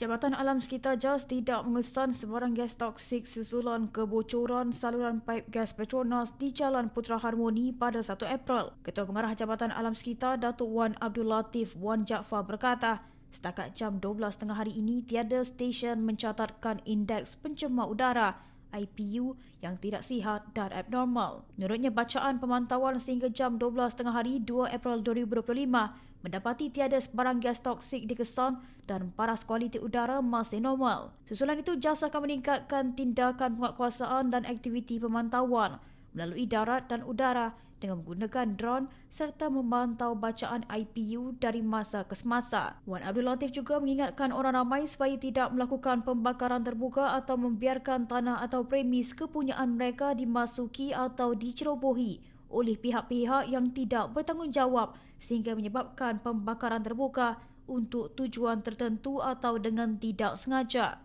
Jabatan Alam Sekitar JAS tidak mengesan sebarang gas toksik susulan kebocoran saluran paip gas Petronas di Jalan Putra Harmoni pada 1 April. Ketua Pengarah Jabatan Alam Sekitar Datuk Wan Abdul Latif Wan Jaafar berkata, setakat jam 12 tengah hari ini tiada stesen mencatatkan indeks pencemar udara IPU yang tidak sihat dan abnormal. Menurutnya bacaan pemantauan sehingga jam 12 tengah hari 2 April 2025 mendapati tiada sebarang gas toksik dikesan dan paras kualiti udara masih normal. Susulan itu JAS akan meningkatkan tindakan penguatkuasaan dan aktiviti pemantauan melalui darat dan udara dengan menggunakan drone serta memantau bacaan IPU dari masa ke semasa. Wan Abdul Latif juga mengingatkan orang ramai supaya tidak melakukan pembakaran terbuka atau membiarkan tanah atau premis kepunyaan mereka dimasuki atau dicerobohi oleh pihak-pihak yang tidak bertanggungjawab sehingga menyebabkan pembakaran terbuka untuk tujuan tertentu atau dengan tidak sengaja.